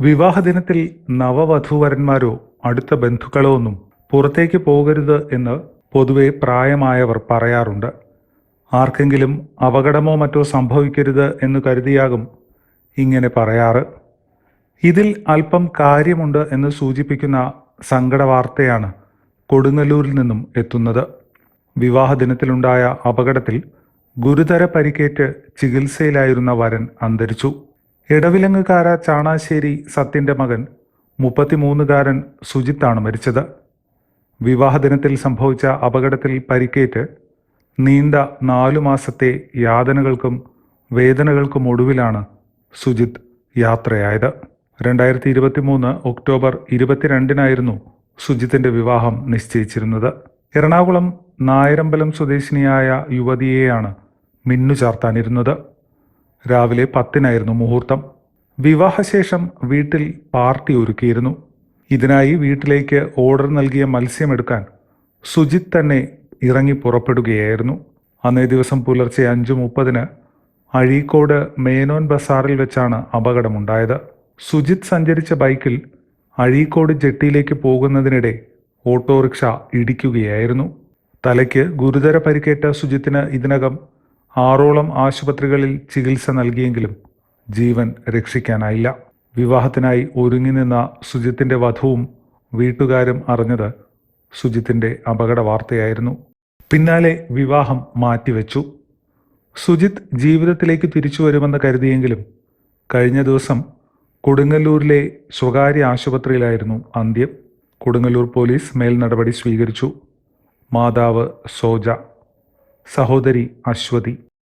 വിവാഹദിനത്തിൽ നവവധൂവരന്മാരോ അടുത്ത ബന്ധുക്കളോ ഒന്നും പുറത്തേക്ക് പോകരുത് എന്ന് പൊതുവെ പ്രായമായവർ പറയാറുണ്ട്. ആർക്കെങ്കിലും അപകടമോ മറ്റോ സംഭവിക്കരുത് എന്ന് കരുതിയാകും ഇങ്ങനെ പറയാറ്. ഇതിൽ അല്പം കാര്യമുണ്ട് എന്ന് സൂചിപ്പിക്കുന്ന സങ്കട വാർത്തയാണ് കൊടുങ്ങല്ലൂരിൽ നിന്നും എത്തുന്നത്. വിവാഹ ദിനത്തിലുണ്ടായ അപകടത്തിൽ ഗുരുതര പരിക്കേറ്റ് ചികിത്സയിലായിരുന്ന വരൻ അന്തരിച്ചു. ഇടവിലങ്ങുകാര ചാണാശ്ശേരി സത്യന്റെ മകൻ മുപ്പത്തിമൂന്നുകാരൻ സുജിത്താണ് മരിച്ചത്. വിവാഹദിനത്തിൽ സംഭവിച്ച അപകടത്തിൽ പരിക്കേറ്റ് നീണ്ട നാലു മാസത്തെ യാതനകൾക്കും വേദനകൾക്കും ഒടുവിലാണ് സുജിത് യാത്രയായത്. രണ്ടായിരത്തി ഇരുപത്തി മൂന്ന് ഒക്ടോബർ ഇരുപത്തിരണ്ടിനായിരുന്നു സുജിത്തിന്റെ വിവാഹം നിശ്ചയിച്ചിരുന്നത്. എറണാകുളം നായരമ്പലം സ്വദേശിനിയായ യുവതിയെയാണ് മിന്നു ചാർത്താനിരുന്നത് രാവിലെ പത്തിനായിരുന്നു മുഹൂർത്തം. വിവാഹശേഷം വീട്ടിൽ പാർട്ടി ഒരുക്കിയിരുന്നു. ഇതിനായി വീട്ടിലേക്ക് ഓർഡർ നൽകിയ മത്സ്യമെടുക്കാൻ സുജിത് തന്നെ ഇറങ്ങി പുറപ്പെടുകയായിരുന്നു. അന്നേ ദിവസം പുലർച്ചെ അഞ്ചു മുപ്പതിന് അഴീക്കോട് മേനോൻ ബസാറിൽ വെച്ചാണ് അപകടമുണ്ടായത്. സുജിത് സഞ്ചരിച്ച ബൈക്കിൽ അഴീക്കോട് ജെട്ടിയിലേക്ക് പോകുന്നതിനിടെ ഓട്ടോറിക്ഷ ഇടിക്കുകയായിരുന്നു. തലയ്ക്ക് ഗുരുതര പരിക്കേറ്റ സുജിത്തിന് ഇതിനകം ആറോളം ആശുപത്രികളിൽ ചികിത്സ നൽകിയെങ്കിലും ജീവൻ രക്ഷിക്കാനായില്ല. വിവാഹത്തിനായി ഒരുങ്ങി നിന്ന സുജിത്തിന്റെ വധവും വീട്ടുകാരും അറിഞ്ഞത് സുജിത്തിന്റെ അപകട വാർത്തയായിരുന്നു പിന്നാലെ വിവാഹം മാറ്റിവെച്ചു. സുജിത് ജീവിതത്തിലേക്ക് തിരിച്ചു വരുമെന്ന് കരുതിയെങ്കിലും കഴിഞ്ഞ ദിവസം കൊടുങ്ങല്ലൂരിലെ സ്വകാര്യ ആശുപത്രിയിലായിരുന്നു അന്ത്യം. കൊടുങ്ങല്ലൂർ പോലീസ് മേൽ നടപടി സ്വീകരിച്ചു. മാതാവ് സോജ സഹോദരി അശ്വതി.